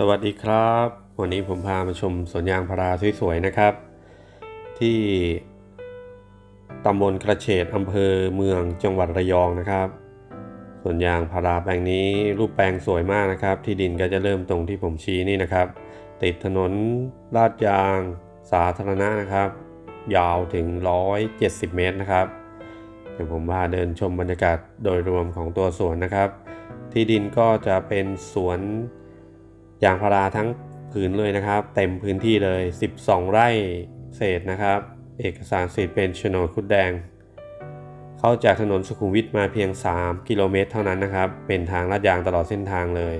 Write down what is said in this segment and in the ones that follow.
สวัสดีครับ วันนี้ผมพามาชมสวนยางพาราสวยๆนะครับ ที่ตำบลกระเฉดอำเภอเมืองจังหวัดระยองนะครับสวนยางพาราแปลงนี้รูปแปลงสวยมากนะครับ ที่ดินก็จะเริ่มตรงที่ผมชี้นี่นะครับ ติดถนนลาดยางสาธารณะนะครับ ยาวถึง 170 เมตรนะครับเดี๋ยวผมพาเดินชมบรรยากาศโดยรวมของตัวสวนนะครับ ที่ดินก็จะเป็นสวน ยางพาราทั้งผืนเลยนะครับ เต็มพื้นที่เลย 12 ไร่เศษนะครับ เอกสารสิทธิ์เป็นโฉนดคุดแดง เข้าจากถนนสุขุมวิทมาเพียง 3 กิโลเมตรเท่านั้นนะครับ เป็นทางลาดยางตลอดเส้นทางเลย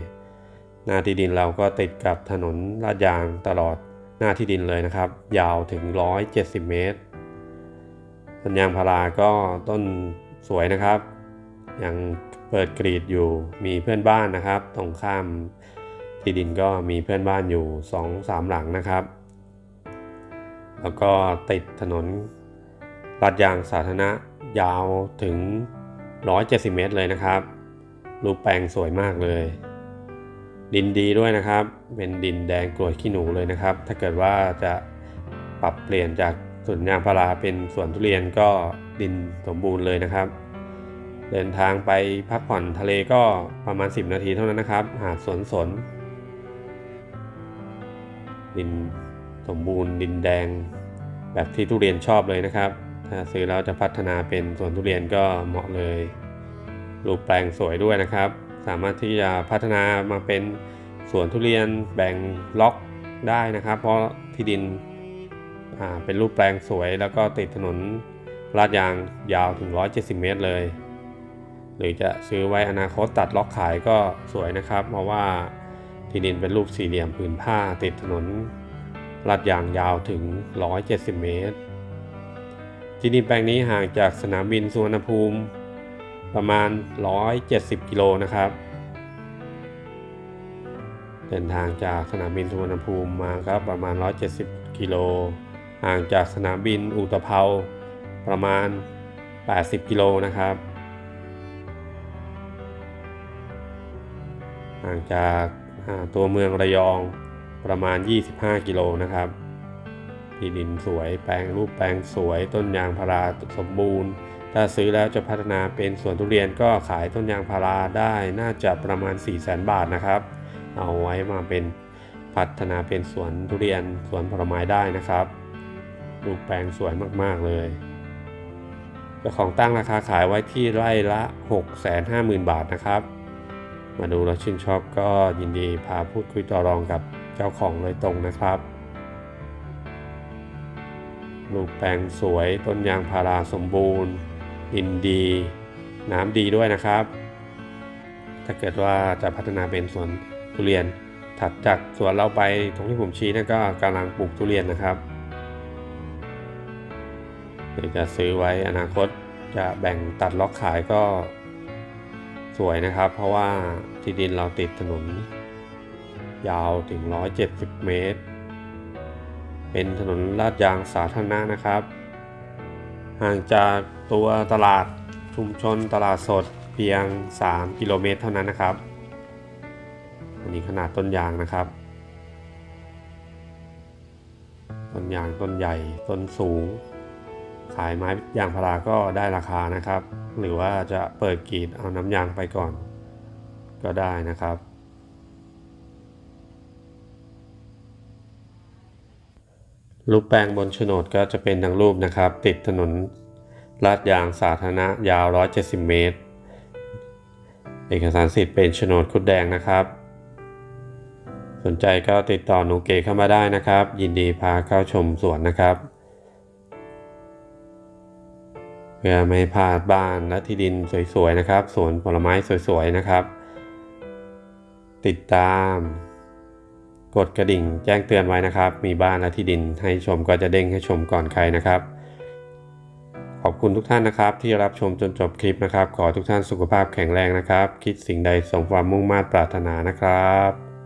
หน้าที่ดินเราก็ติดกับถนนลาดยางตลอดหน้าที่ดินเลยนะครับ ยาวถึง 170 เมตรต้นยางพาราก็ต้นสวยนะครับ ยังเปิดกรีดอยู่มีเพื่อนบ้านนะครับ ตรงข้าม ที่ดินก็มีเพื่อนบ้านอยู่ 2-3 หลังนะครับ แล้วก็ติดถนนลาดยางสาธารณะยาวถึง 170 เมตรเลยนะครับ รูปแปลงสวยมากเลย ดินดีด้วยนะครับ เป็นดินแดงกรวดขี้หนูเลยนะครับ ถ้าเกิดว่าจะปรับเปลี่ยนจากสวนยางพาราเป็นสวนทุเรียนก็ดินสมบูรณ์เลยนะครับ เดินทางไปพักผ่อนทะเลก็ประมาณ 10 นาทีเท่านั้นนะครับ หาดสวนสน ดินสมบูรณ์ดินแดง แบบที่ทุเรียนชอบเลยนะครับ ถ้าซื้อแล้วจะพัฒนาเป็นสวนทุเรียนก็เหมาะเลยรูปแปลงสวยด้วยนะครับ สามารถที่จะพัฒนามาเป็นสวนทุเรียนแบ่งล็อกได้นะครับ เพราะที่ดินเป็นรูปแปลงสวย แล้วก็ติดถนนลาดยางยาวถึง 170 เมตรเลย หรือจะซื้อไว้อนาคตตัดล็อกขายก็สวยนะครับ เพราะว่า ที่ดินเป็นรูปสี่เหลี่ยมผืนผ้าติดถนนลาดยางยาวถึง 170 เมตร ที่ดินแปลงนี้ห่างจากสนามบินสุวรรณภูมิประมาณ 170 กิโลนะครับ เดินทางจากสนามบินสุวรรณภูมิมาครับประมาณ 170 กิโล ห่างจากสนามบินอุตภเปาประมาณ 80 กิโลนะครับ ห่างจาก ตัวเมืองระยองประมาณ 25 กิโลนะครับที่ดินสวยแปลงรูปแปลงสวยต้นยางพาราสมบูรณ์ ถ้าซื้อแล้วจะพัฒนาเป็นสวนทุเรียนก็ขายต้นยางพาราได้น่าจะประมาณ 4 0 0 0 0 0บาทนะครับ เอาไว้มาเป็นพัฒนาเป็นสวนทุเรียนสวนผลไม้ได้นะครับ รูปแปลงสวยมากๆเลยเจ้าของตั้งราคาขายไว้ที่ไร่ละ 650,000 บาทนะครับ มาดูแล้วชื่นชอบก็ยินดีพาพูดคุยต่อรองกับเจ้าของโดยตรงนะครับลูกแปลงสวยต้นยางพาราสมบูรณ์ ดินดี น้ำดีด้วยนะครับ ถ้าเกิดว่าจะพัฒนาเป็นสวนทุเรียน ถัดจากสวนเราไปตรงที่ผมชี้นั่นก็กำลังปลูกทุเรียนนะครับเดี๋ยวจะซื้อไว้อนาคตจะแบ่งตัดล็อกขายก็ สวยนะครับ เพราะว่าที่ดินเราติดถนน ยาวถึง 170 เมตร เป็นถนนลาดยางสาธารณะนะครับ ห่างจากตัวตลาดชุมชนตลาดสดเพียง 3 กิโลเมตรเท่านั้นนะครับ อันนี้ขนาดต้นยางนะครับ ต้นยางต้นใหญ่ต้นสูง ขายไม้ยางพาราก็ได้ราคานะครับ หรือว่าจะเปิดกรีดเอาน้ำยางไปก่อน ก็ได้นะครับ รูปแปลงบนโฉนดก็จะเป็นดังรูปนะครับ ติดถนนลาดยางสาธารณะยาว 170 เมตร เอกสารสิทธิ์เป็นโฉนดคุดแดงนะครับ สนใจก็ติดต่อหนูเกเข้ามาได้นะครับ ยินดีพาเข้าชมสวนนะครับ เพื่อไม่พลาดบ้านและที่ดินสวยๆนะครับ สวนผลไม้สวยๆนะครับ ติดตาม กดกระดิ่งแจ้งเตือนไว้นะครับ มีบ้านและที่ดินให้ชมก็จะเด้งให้ชมก่อนใครนะครับ ขอบคุณทุกท่านนะครับ ที่รับชมจนจบคลิปนะครับ ขอทุกท่านสุขภาพแข็งแรงนะครับ คิดสิ่งใดสมความมุ่งมา่ปรารถนานะครับ